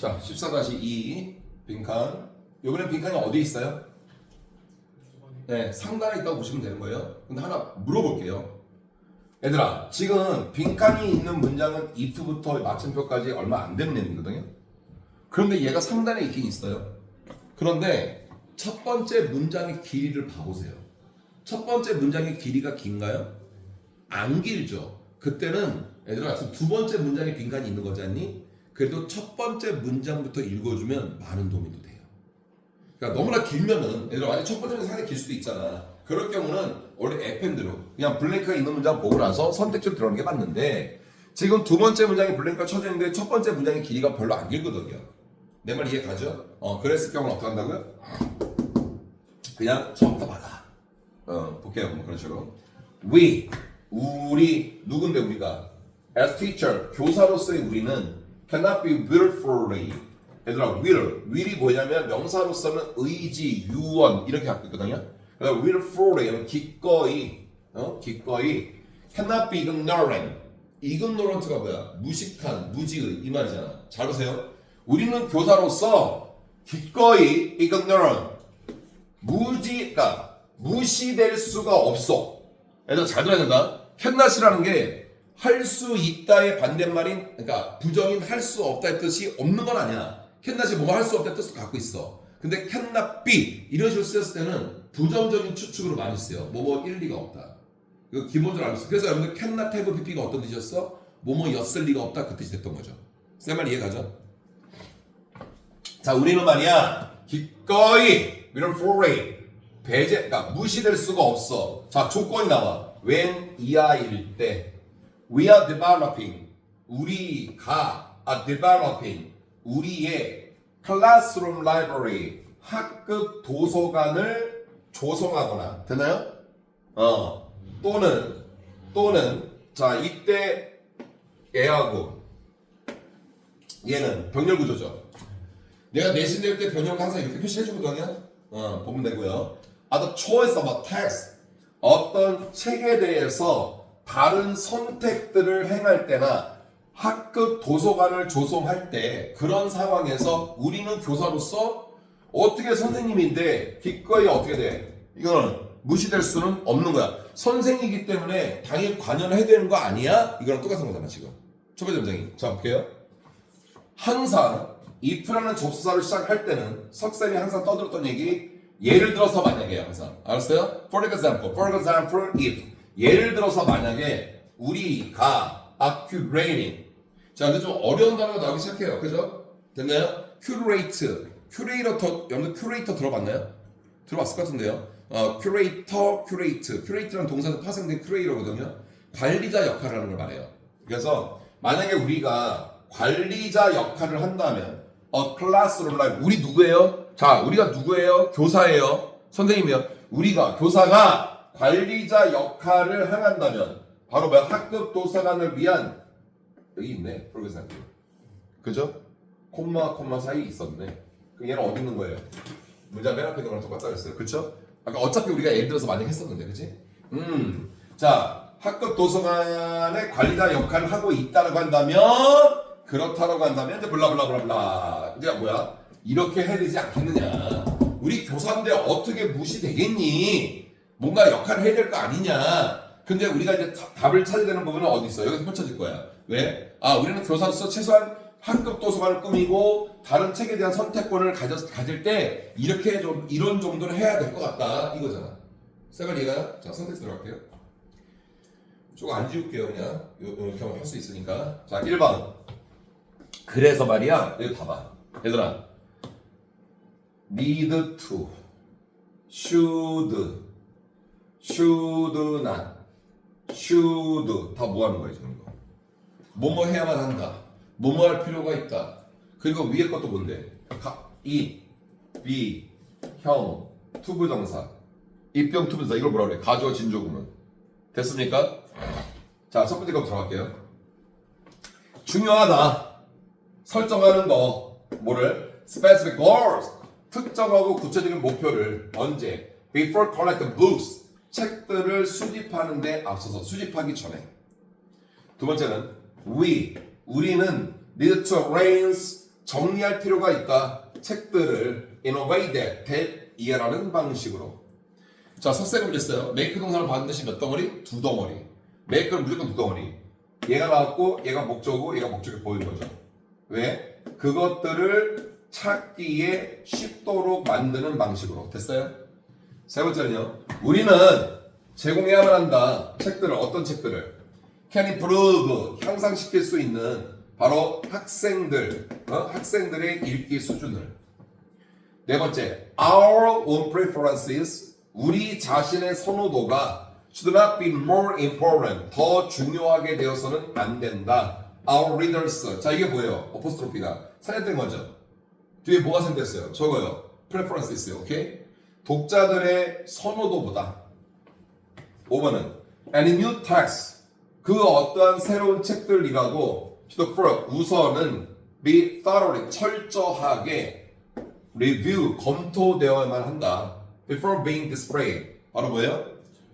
자, 14-2 빈칸. 요번엔 빈칸이 어디 있어요? 네, 상단에 있다고 보시면 되는 거예요. 근데 하나 물어볼게요. 얘들아, 지금 빈칸이 있는 문장은 if부터 마침표까지 얼마 안 되는 내용이거든요. 그런데 얘가 상단에 있긴 있어요. 그런데 첫 번째 문장의 길이를 봐보세요. 첫 번째 문장의 길이가 긴가요? 안 길죠. 그때는 얘들아 두 번째 문장에 빈칸이 있는 거지 않니? 그래도 첫 번째 문장부터 읽어주면 많은 도움이 또 돼요. 그러니까 너무나 길면은 얘들아 완전 첫 번째 문장 상당히 길 수도 있잖아. 그럴 경우는 원래 에펜드로 그냥 블랭크가 있는 문장 보고 나서 선택적 들어가는 게 맞는데 지금 두 번째 문장에 블랭크가 쳐져 있는데 첫 번째 문장의 길이가 별로 안 길거든요. 내 말 이해 가죠? 어 그랬을 경우는 어떻게 한다고요? 그냥 처음부터 받아. 어 볼게요. 뭐 그런 식으로. We 우리 누군데 우리가 as teacher 교사로서의 우리는 cannot be willfully 얘들아 will will이 뭐냐면 명사로서는 의지 유언 이렇게 갖고 있거든요. 그래서 willfully 기꺼이 어 기꺼이 cannot be ignorant ignorant가 뭐야 무식한 무지의 이 말이잖아. 잘 보세요. 우리는 교사로서 기꺼이 ignorant 무지, 그러니까 무시될 수가 없어. 얘들 잘 들어야 된다. 캔낫이라는 게 할 수 있다의 반대말인, 그러니까 부정인 할 수 없다의 뜻이 없는 건 아니야. 캔낫이 뭐뭐 할수 없다의 뜻을 갖고 있어. 근데 be 이런 식으로 쓰였을 때는 부정적인 추측으로 많이 쓰여. 뭐뭐 일리가 없다. 이거 기본적으로 알고 있어. 그래서 여러분들 캔낫 have pp가 어떤 뜻이었어? 뭐뭐였을 리가 없다 그 뜻이 됐던 거죠. 쌤말 이해가죠? 자, 우리는 말이야 기꺼이 이런 foray 배제, 그러니까 무시될 수가 없어. 자, 조건이 나와. when 이하일 때 we are developing 우리가 are developing 우리의 classroom library 학급 도서관을 조성하거나 되나요? 어 또는 또는 자 이때 얘하고 얘는 병렬 구조죠. 내가 내신 낼때 변형 항상 이렇게 표시해 주거든요. 어, 보면 되고요. 아, choice of a text. 어떤 책에 대해서 다른 선택들을 행할 때나 학급 도서관을 조성할 때 그런 상황에서 우리는 교사로서 어떻게 선생님인데 기꺼이 어떻게 돼? 이거는 무시될 수는 없는 거야. 선생이기 때문에 당연히 관여를 해야 되는 거 아니야? 이거랑 똑같은 거잖아, 지금. 첫 번째 문장이. 자, 볼게요. 항상 if라는 접수사를 시작할 때는 석쌤이 항상 떠들었던 얘기 예를 들어서 만약에요 항상 알았어요? For example, for example, if 예를 들어서 만약에 우리가 accurating 자 근데 좀 어려운 단어가 나오기 시작해요 그죠? 됐나요? curate, curator, 여러분들 curator 들어봤나요? 들어봤을 것 같은데요 어, curator, curate, curate라는 동사에서 파생된 curator거든요 관리자 역할을 하는 걸 말해요 그래서 만약에 우리가 관리자 역할을 한다면 어 클래스룸 라이브 우리 누구예요? 자 우리가 누구예요? 교사예요 선생님이요 우리가 교사가 관리자 역할을 행한다면 바로 뭐야 학급 도서관을 위한 여기 있네 프로그램 그죠? 콤마 콤마 사이 있었네 그럼 얘는 어디 있는 거예요? 문장 맨 앞에 있는 거랑 똑같다 그랬어요 그쵸? 아까 어차피 우리가 예를 들어서 많이 했었는데 그치? 음자 학급 도서관의 관리자 역할을 하고 있다고 한다면 그렇다라고 한다면 이제 블라블라블라블라 이제 뭐야 이렇게 해야 되지 않겠느냐 우리 교사인데 어떻게 무시되겠니 뭔가 역할을 해야 될 거 아니냐. 근데 우리가 이제 다- 답을 찾아야 되는 부분은 어디 있어 여기서 펼쳐질 거야 왜? 아 우리는 교사로서 최소한 학급 도서관을 꾸미고 다른 책에 대한 선택권을 가졌, 가질 때 이렇게 좀 이런 정도는 해야 될 것 같다. 이거잖아. 세발 이해가요? 자 선택 들어갈게요. 조금 안 지울게요 그냥. 요- 이렇게 할 수 있으니까. 자 1번. 그래서 말이야. 여기 봐봐. 얘들아. need to should should not should 다뭐 하는 거야 지금 이거? 뭐뭐 해야만 한다. 뭐뭐 할 필요가 있다. 그리고 위에 것도 뭔데? 가, 이, 비, 형, 투부정사. 입병 투부정사. 이걸 뭐라 그래? 가주어 진조구문. 됐습니까? 자 첫 번째 거 들어갈게요. 중요하다. 설정하는 거. 뭐를? specific goals. 특정하고 구체적인 목표를. 언제? before collect books 책들을 수집하는데 앞서서 수집하기 전에 두 번째는 we 우리는 need to arrange 정리할 필요가 있다. 책들을 in a way that, that 이해라는 방식으로. 자, 석세가 문제어요 make 동사를 반드시 몇 덩어리? 두 덩어리. make는 무조건 두 덩어리. 얘가 나왔고 얘가 목적이고 얘가 목적이 보이는 거죠. 왜? 그것들을 찾기에 쉽도록 만드는 방식으로. 됐어요? 세 번째는요. 우리는 제공해야만 한다. 책들을 어떤 책들을. Can improve 향상시킬 수 있는 바로 학생들 어? 학생들의 읽기 수준을. 네 번째 our own preferences 우리 자신의 선호도가 should not be more important 더 중요하게 되어서는 안 된다. Our readers. 자 이게 뭐예요? 어포스트로피가. 사연된 거죠 뒤에 뭐가 생겼어요? 저거요. preferences 오케이 독자들의 선호도보다 5번은 any new text 그 어떠한 새로운 책들이라도 should first 우선은 be thoroughly 철저하게 review 검토되어야만 한다 before being displayed 바로 뭐예요?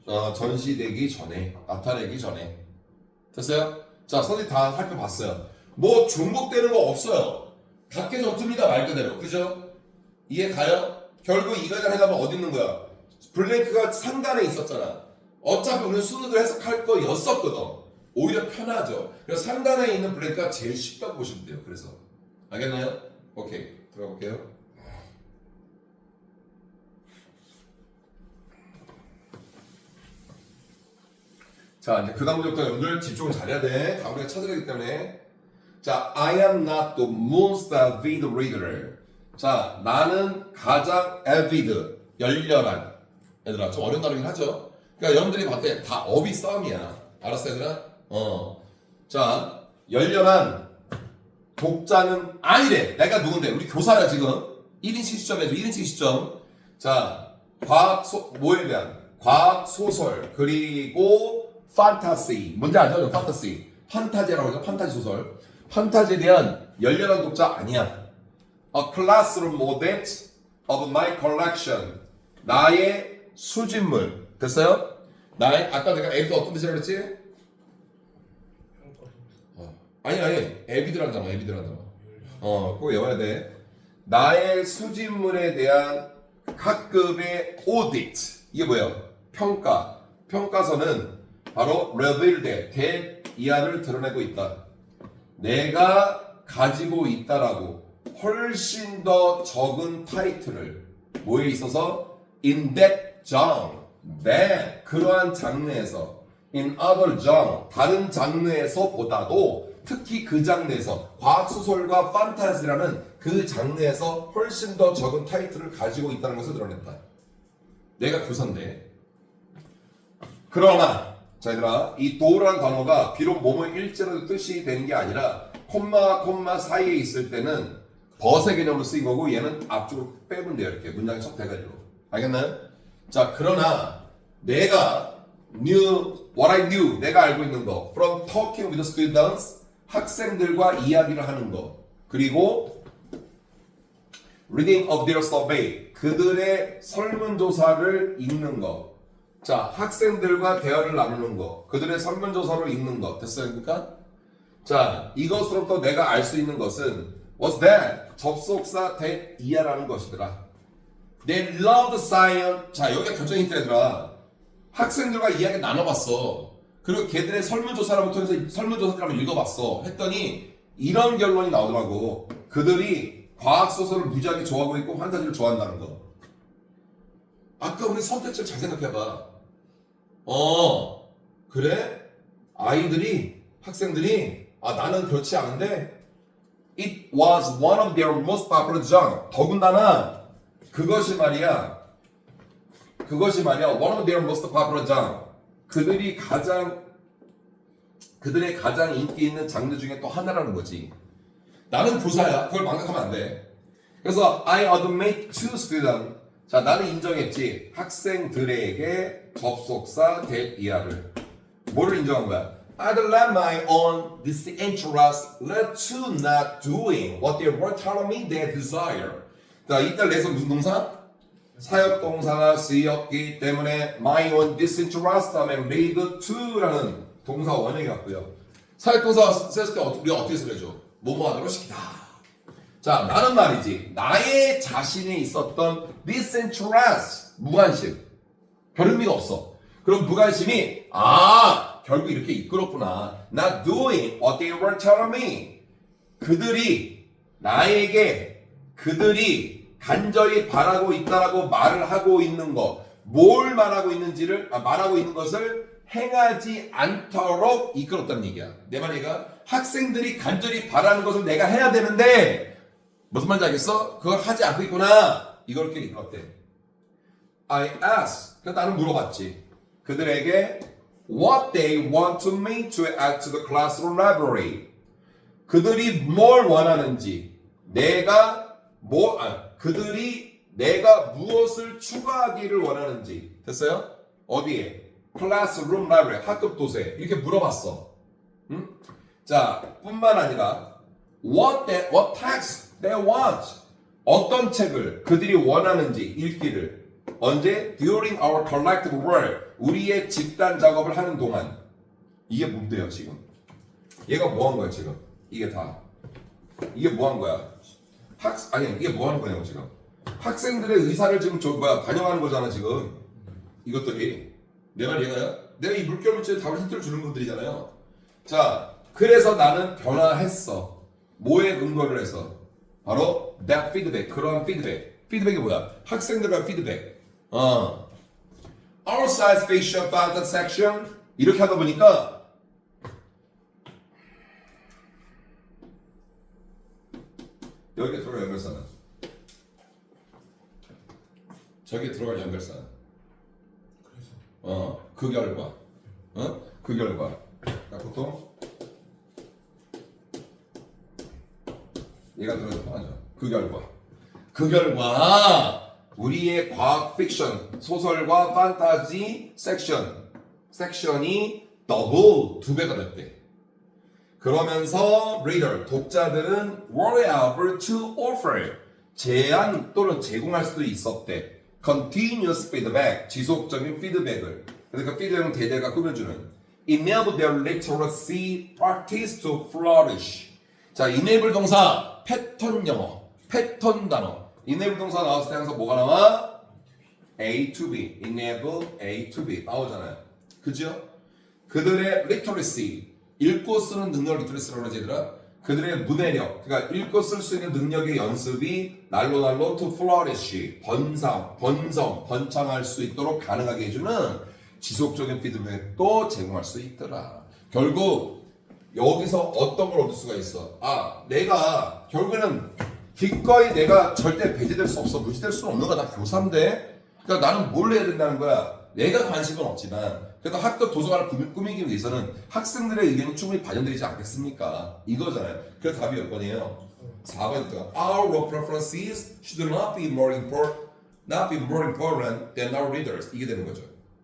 어, 전시되기 전에 나타내기 전에 됐어요? 자 선생님 다 살펴봤어요 뭐 중복되는 거 없어요 각계 전투입니다 말 그대로 그죠? 이해 가요? 결국 이거를 하려면 어디 있는 거야? 블랭크가 상단에 있었잖아 어차피 우리는 순으로 해석할 거였었거든 오히려 편하죠 그래서 상단에 있는 블랭크가 제일 쉽다고 보시면 돼요 그래서 알겠나요? 오케이 들어가 볼게요 자 이제 그 다음부터 여러분들 집중을 잘해야 돼. 다 우리가 되기 때문에. 자, I am not the most avid reader. 자, 나는 가장 avid, 열렬한. 얘들아, 좀 어려운 단어긴 하죠. 그러니까 여러분들이 봤을 때 다 업이 싸움이야. 알았어, 얘들아? 어. 자, 열렬한 독자는 아니래. 내가 누군데? 우리 교사야, 지금. 1인칭 시점에서 1인칭 시점. 자, 과학 소, 뭐에 대한? 과학 소설, 그리고 판타시. 뭔지 알죠? 판타시. 판타지라고 하죠. 판타지 소설. 판타지에 대한 열렬한 독자 아니야. A classroom audit of my collection. 나의 수집물. 됐어요? 나의, 아까 내가 에비드 어떤 뜻이라고 그랬지? 어. 아니, 아니. 에비드란 단어, 에비드란 단어. 어, 꼭 외워야 돼. 나의 수집물에 대한 각급의 audit. 이게 뭐예요? 평가. 평가서는 바로 revealed, 대이하를 드러내고 있다. 내가 가지고 있다라고 훨씬 더 적은 타이틀을 뭐에 있어서 in that genre, that 그러한 장르에서 in other genre, 다른 장르에서보다도 특히 그 장르에서 과학 소설과 판타지라는 그 장르에서 훨씬 더 적은 타이틀을 가지고 있다는 것을 드러냈다. 내가 교사인데 그러나 자 얘들아 이 도라는 단어가 비록 뭐뭐 일제로 뜻이 되는 게 아니라 콤마 콤마 사이에 있을 때는 벗의 개념으로 쓰인 거고 얘는 앞쪽으로 빼면 돼요 이렇게 문장의 첫 대가리로 알겠나요? 자 그러나 내가 knew what I knew 내가 알고 있는 거 from talking with students 학생들과 이야기를 하는 거 그리고 reading of their survey 그들의 설문조사를 읽는 거 자, 학생들과 대화를 나누는 거, 그들의 설문조사를 읽는 거, 됐습니까? 자, 이것으로부터 내가 알 수 있는 것은 What's that? 접속사 that 이하라는 것이더라. They loved science. 자, 여기가 결정 힌트더라. 학생들과 이야기 나눠봤어. 그리고 걔들의 설문조사를 통해서 설문조사를 한번 읽어봤어. 했더니 이런 결론이 나오더라고. 그들이 과학소설을 무지하게 좋아하고 있고 환타지를 좋아한다는 거. 아까 우리 선택지를 잘 생각해봐. 어, 그래? 아이들이, 학생들이, 아, 나는 그렇지 않은데, it was one of their most popular genre. 더군다나, 그것이 말이야, 그것이 말이야, one of their most popular genre. 그들이 가장, 그들의 가장 인기 있는 장르 중에 또 하나라는 거지. 나는 교사야. 그걸 망각하면 안 돼. 그래서 I admit to student. 자, 나는 인정했지. 학생들에게 접속사 대이하를. 뭐를 인정한 거야? I'd let my own disinterest led to not doing what they were telling me they desire. 자, 이때 내서 무슨 동사? 사역 동사가 쓰였기 때문에 my own disinterest 다음에 lead to라는 동사 원형이 왔고요. 사역 동사 쓰였을 때 우리가 어떻게 쓰려죠? 뭐뭐 하도록 시키다. 자, 나는 말이지. 나의 자신에 있었던 disinterest, 무관심. 별 의미가 없어. 그럼 무관심이, 아, 결국 이렇게 이끌었구나. Not doing what they were telling me. 그들이 나에게 그들이 간절히 바라고 있다라고 말을 하고 있는 것, 뭘 말하고 있는지를 아, 말하고 있는 것을 행하지 않도록 이끌었다는 얘기야. 내 말이가 학생들이 간절히 바라는 것을 내가 해야 되는데 무슨 말인지 알겠어? 그걸 하지 않고 있구나. 이걸 이렇게 이끌었대. I asked. 그래서 나는 물어봤지. 그들에게 what they want me to add to the classroom library. 그들이 뭘 원하는지, 내가 뭐, 아, 그들이 내가 무엇을 추가하기를 원하는지. 됐어요? 어디에? 클래스룸 라이브러리, 학급 도서에. 이렇게 물어봤어. 응? 자, 뿐만 아니라, what they, what text they want. 어떤 책을 그들이 원하는지 읽기를. 언제? During our collective work. 우리의 집단 작업을 하는 동안. 이게 뭔데요, 지금? 얘가 뭐 한 거야, 지금? 이게 다. 이게 뭐 한 거야? 학, 아니, 이게 뭐 하는 거냐고, 지금. 학생들의 의사를 지금 저, 뭐야, 반영하는 거잖아, 지금. 이것들이. 내말 이해가요? 내가 이 물결 물질에 답을 힌트를 주는 것들이잖아요. 자, 그래서 나는 변화했어. 뭐에 근거를 해서? 바로 that feedback, 그러한 피드백. 피드백이 뭐야? 학생들과 피드백. 어. Our size facial pattern section. 이렇게 하다 보니까 여기 들어갈 연결사는? 저기 들어갈 연결사는? 어, 그 결과. 어? 그 결과. 그러니까 보통 얘가 들어가서 통하죠 그 결과. 그 결과 우리의 과학 픽션 소설과 판타지 섹션 섹션이 더블 두 배가 됐대 그러면서 reader 독자들은 were able to offer 제안 또는 제공할 수도 있었대. continuous feedback 지속적인 피드백을 그러니까 피드백은 대대가 꾸며주는 enable their literacy practice to flourish. 자, enable 동사 패턴 영어 패턴 단어 enable 동사 나왔을 때 항상 뭐가 나와? A to B. enable A to B. 나오잖아요. 그죠? 그들의 literacy. 읽고 쓰는 능력 리트레스라고 하지 얘들아. 그들의 문해력. 그러니까 읽고 쓸 수 있는 능력의 연습이 날로 날로 to flourish. 번성 번성 번창할 수 있도록 가능하게 해주는 지속적인 피드백도 제공할 수 있더라. 결국 여기서 어떤 걸 얻을 수가 있어? 아 내가 결국에는 기꺼이 내가 절대 배제될 수 없어 무시될 수는 없는 거야 나 교사인데 그러니까 나는 뭘 해야 된다는 거야 내가 관심은 없지만 그래도 학급 도서관을 꾸미- 꾸미기 위해서는 학생들의 의견이 충분히 반영되지 않겠습니까? 이거잖아요. 그래서 답이 몇 번이에요? 4번이니까 Our work preferences should not be more important, not be more important than our readers. 이게 되는 거죠.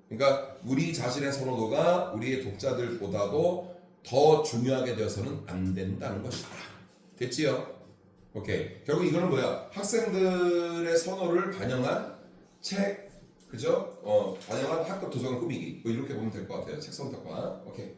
그러니까 우리 자신의 선호도가 우리의 독자들보다도 더 중요하게 되어서는 안 된다는 것이다. 됐지요? 오케이. 결국 이거는 뭐야? 학생들의 선호를 반영한 책, 그죠? 어, 반영한 학급 도서관 꾸미기. 뭐 이렇게 보면 될 것 같아요. 책 선택과. 오케이.